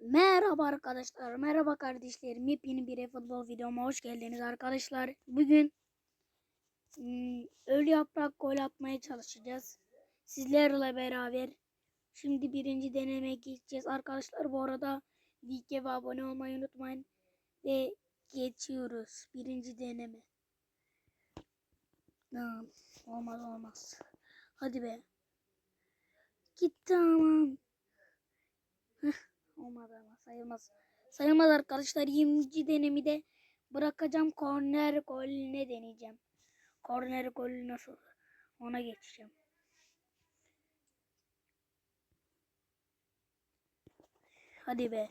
Merhaba arkadaşlar, merhaba kardeşlerim. Yepyeni bir futbol videoma hoş geldiniz arkadaşlar. Bugün hmm, ölü yaprak gol atmaya çalışacağız. Sizlerle beraber. Şimdi birinci deneme geçeceğiz. Arkadaşlar bu arada videoya ve abone olmayı unutmayın. Ve geçiyoruz. Birinci deneme. Tamam. Olmaz olmaz. Hadi be. Gitti aman. Olmadı ama sayılmaz. Sayılmaz arkadaşlar. 20. denemi de bırakacağım. Korner golüne deneyeceğim. Korner golü nasıl? Ona geçeceğim. Hadi be.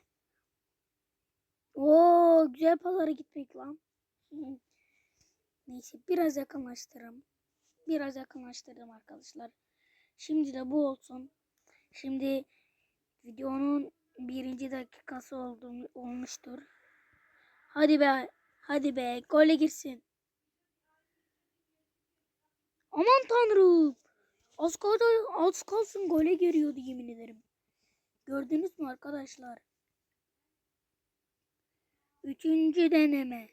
Oo güzel pazara gitmek lan. Neyse biraz yakınlaştırırım. Biraz yakınlaştırdım arkadaşlar. Şimdi de bu olsun. Şimdi videonun birinci dakikası oldu, olmuştur. Hadi be. Hadi be. Gole girsin. Aman tanrım. Az, kaldı, az kalsın gole giriyordu yemin ederim. Gördünüz mü arkadaşlar? Üçüncü deneme.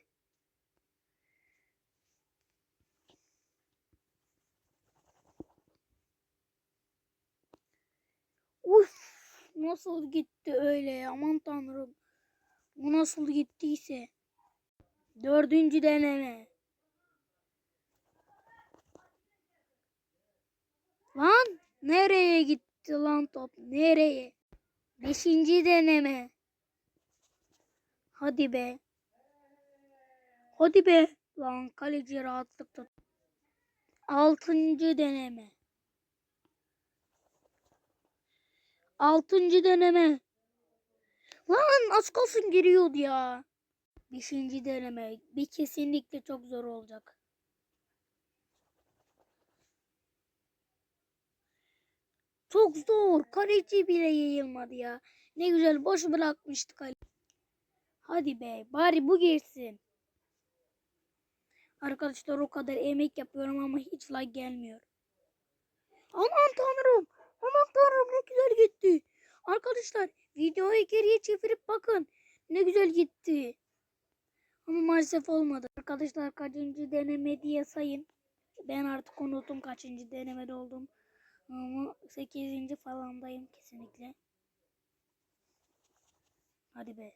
Uf, nasıl gitti öyle? Aman tanrım. Bu nasıl gittiyse. Dördüncü deneme. Lan nereye gitti lan top? Nereye? Beşinci deneme. Hadi be. Hadi be. Lan kaleci rahatlık tut. Altıncı deneme. Altıncı deneme. Lan az kalsın giriyordu ya. Beşinci deneme. Bir kesinlikle çok zor olacak. Çok zor. Kaleci bile yayılmadı ya. Ne güzel boş bırakmıştı kale. Hadi be bari bu girsin. Arkadaşlar o kadar emek yapıyorum ama hiç like gelmiyor. Aman tanrım. Aman tanrım ne güzel gitti. Arkadaşlar videoyu geriye çevirip bakın. Ne güzel gitti. Ama maalesef olmadı. Arkadaşlar kaçıncı deneme diye sayın. Ben artık unuttum kaçıncı denemede oldum. Ama 8. falandayım kesinlikle. Hadi be.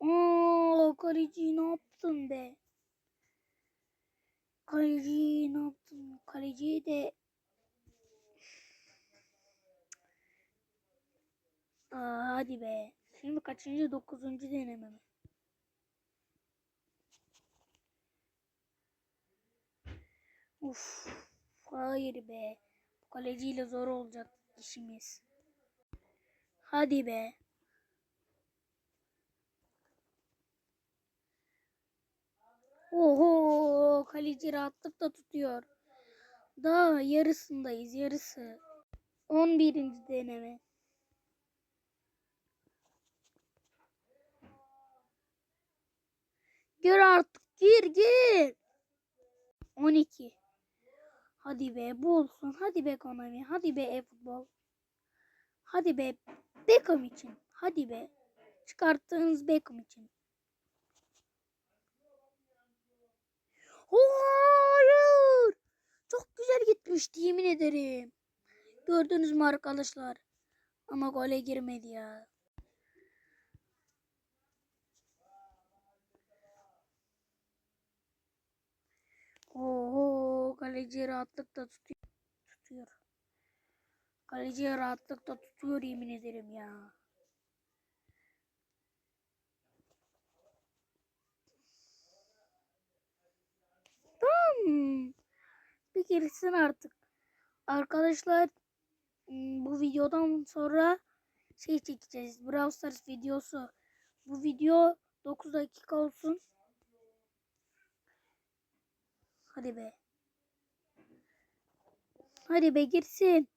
Oo kaleci ne yaptın be? Kaleci ne yaptın? Kaleci de Aa, hadi be. Şimdi kaçıncı? Dokuzuncu deneme mi? Uf. Hayır be. Bu kaleciyle zor olacak işimiz. Hadi be. Oho kaleci rahatlıkla tutuyor. Daha yarısındayız yarısı. 11. deneme. Gir artık gir gir. 12. Hadi be bu olsun. Hadi be Konami. Hadi be e-futbol. Hadi be Beckham için. Hadi be. Çıkarttığınız Beckham için. Hayır. Çok güzel gitmişti yemin ederim. Gördünüz mü arkadaşlar? Ama gole girmedi ya. Oho kaleci rahatlıkla tutuyor. tutuyor. Kaleci rahatlıkla tutuyor yemin ederim ya. Tamam. Bir girsin artık. Arkadaşlar hmm, bu videodan sonra şey çekeceğiz. Brawl Stars videosu. Bu video 9 dakika olsun. Hadi be. Hadi be girsin.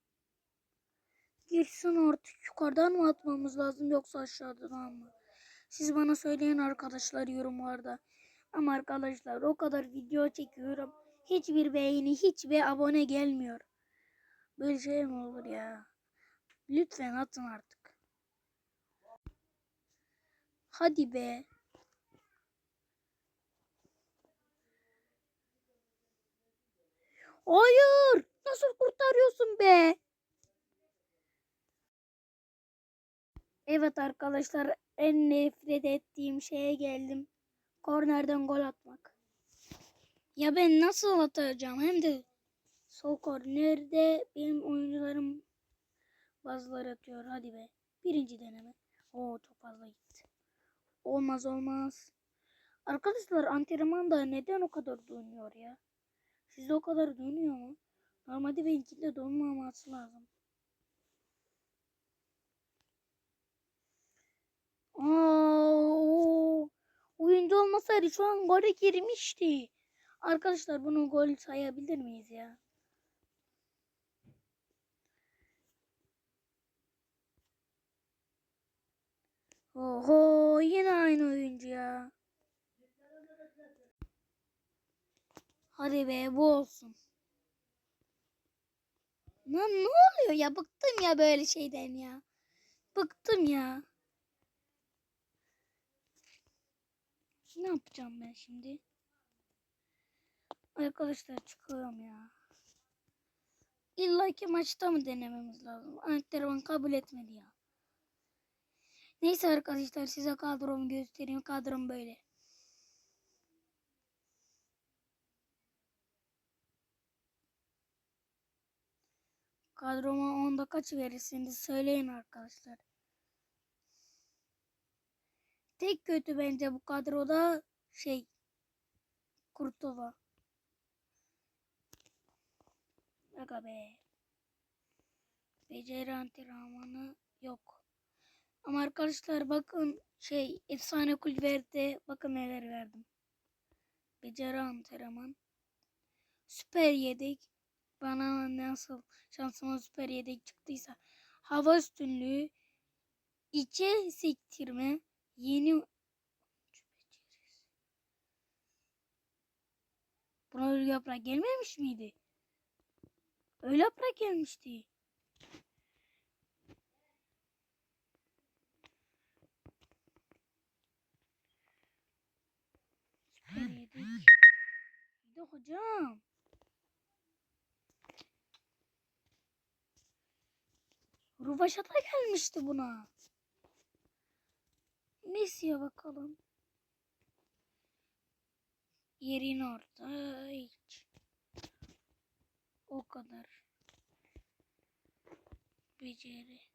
Girsin artık yukarıdan mı atmamız lazım yoksa aşağıdan mı? Siz bana söyleyin arkadaşlar yorumlarda. Ama arkadaşlar o kadar video çekiyorum. Hiçbir beğeni, hiçbir abone gelmiyor. Böyle şey mi olur ya? Lütfen atın artık. Hadi be. Hayır. Nasıl kurtarıyorsun be? Evet arkadaşlar en nefret ettiğim şeye geldim. Kornerden gol atmak. Ya ben nasıl atacağım? Hem de sol kornerde benim oyuncularım bazıları atıyor. Hadi be. Birinci deneme. Oo çok fazla gitti. Olmaz olmaz. Arkadaşlar antrenmanda neden o kadar donuyor ya? Sizde o kadar donuyor mu? Normalde benimkinde donmaması lazım. Aa, oyuncu olmasaydı şu an gole girmişti. Arkadaşlar bunu gol sayabilir miyiz ya? Oho Hadi be bu olsun. Lan ne oluyor ya? Bıktım ya böyle şeyden ya. Bıktım ya. Ne yapacağım ben şimdi? Arkadaşlar çıkıyorum ya. İlla ki maçta mı denememiz lazım? Antrenman kabul etmedi ya. Neyse arkadaşlar size kadromu göstereyim. Kadrom böyle. Kadroma onda kaç verirsiniz söyleyin arkadaşlar. Tek kötü bence bu kadroda şey Kurtova. Aga be. Beceri antrenmanı yok. Ama arkadaşlar bakın şey efsane kulüberde bakın neler verdim. Beceri antrenman. Süper yedek. Bana nasıl şansıma süper yedek çıktıysa. Hava üstünlüğü. içe sektirme. Yeni Buna öyle yaprak gelmemiş miydi? Öyle yaprak gelmişti. Süper yedik. Bir hocam. Ruvaşata gelmişti buna. Messi'ye bakalım. Yerin orada hiç. O kadar. Beceri.